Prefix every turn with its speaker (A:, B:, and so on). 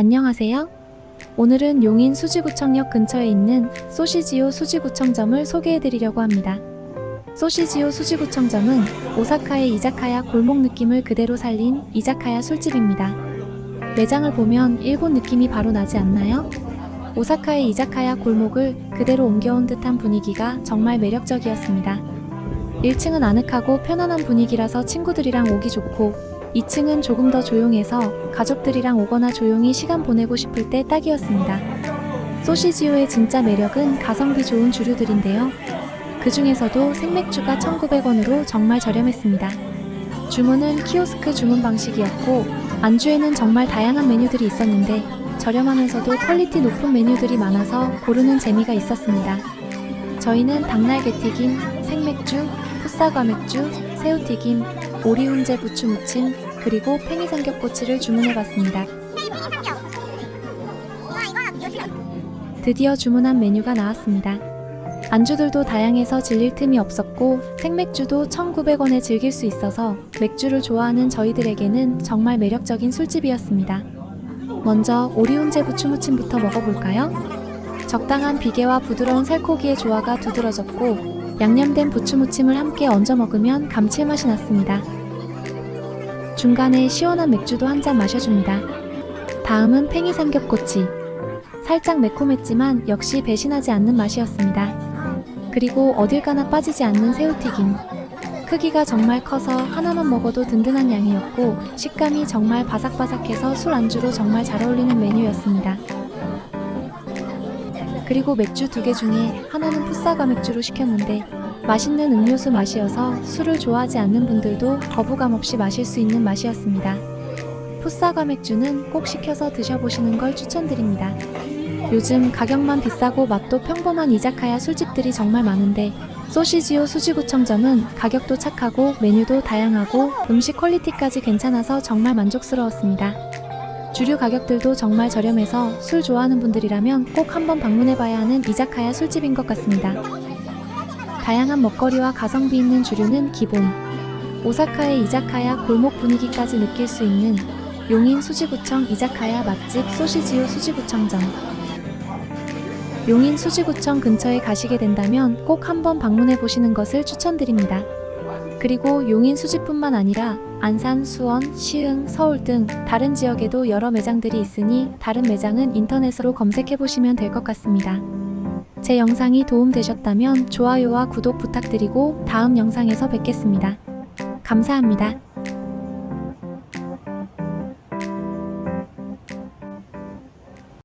A: 안녕하세요. 오늘은 용인 수지구청역 근처에 있는 소시지오 수지구청점을 소개해드리려고 합니다. 소시지오 수지구청점은 오사카의 이자카야 골목 느낌을 그대로 살린 이자카야 술집입니다. 매장을 보면 일본 느낌이 바로 나지 않나요? 오사카의 이자카야 골목을 그대로 옮겨온 듯한 분위기가 정말 매력적이었습니다. 1층은 아늑하고 편안한 분위기라서 친구들이랑 오기 좋고 2층은 조금 더 조용해서 가족들이랑 오거나 조용히 시간 보내고 싶을 때 딱이었습니다. 소시지오의 진짜 매력은 가성비 좋은 주류들인데요. 그 중에서도 생맥주가 1,900원으로 정말 저렴했습니다. 주문은 키오스크 주문 방식이었고 안주에는 정말 다양한 메뉴들이 있었는데 저렴하면서도 퀄리티 높은 메뉴들이 많아서 고르는 재미가 있었습니다. 저희는 닭날개튀김, 생맥주, 풋사과맥주, 새우튀김, 오리훈제 부추 무침, 그리고 팽이 삼겹꼬치를 주문해봤습니다. 드디어 주문한 메뉴가 나왔습니다. 안주들도 다양해서 질릴 틈이 없었고 생맥주도 1,900원에 즐길 수 있어서 맥주를 좋아하는 저희들에게는 정말 매력적인 술집이었습니다. 먼저 오리훈제 부추무침부터 먹어볼까요? 적당한 비계와 부드러운 살코기의 조화가 두드러졌고 양념된 부추무침을 함께 얹어 먹으면 감칠맛이 났습니다. 중간에 시원한 맥주도 한 잔 마셔줍니다. 다음은 팽이 삼겹꼬치. 살짝 매콤했지만 역시 배신하지 않는 맛이었습니다. 그리고 어딜 가나 빠지지 않는 새우튀김. 크기가 정말 커서 하나만 먹어도 든든한 양이었고 식감이 정말 바삭바삭해서 술 안주로 정말 잘 어울리는 메뉴였습니다. 그리고 맥주 두 개 중에 하나는 풋사과 맥주로 시켰는데 맛있는 음료수 맛이어서 술을 좋아하지 않는 분들도 거부감 없이 마실 수 있는 맛이었습니다. 풋사과 맥주는 꼭 시켜서 드셔보시는 걸 추천드립니다. 요즘 가격만 비싸고 맛도 평범한 이자카야 술집들이 정말 많은데 소시지오 수지구청점은 가격도 착하고 메뉴도 다양하고 음식 퀄리티까지 괜찮아서 정말 만족스러웠습니다. 주류 가격들도 정말 저렴해서 술 좋아하는 분들이라면 꼭 한번 방문해봐야 하는 이자카야 술집인 것 같습니다. 다양한 먹거리와 가성비 있는 주류는 기본. 오사카의 이자카야 골목 분위기까지 느낄 수 있는 용인 수지구청 이자카야 맛집 소시지오 수지구청점. 용인 수지구청 근처에 가시게 된다면 꼭 한번 방문해 보시는 것을 추천드립니다. 그리고 용인 수지뿐만 아니라 안산, 수원, 시흥, 서울 등 다른 지역에도 여러 매장들이 있으니 다른 매장은 인터넷으로 검색해 보시면 될 것 같습니다. 제 영상이 도움되셨다면 좋아요와 구독 부탁드리고 다음 영상에서 뵙겠습니다. 감사합니다.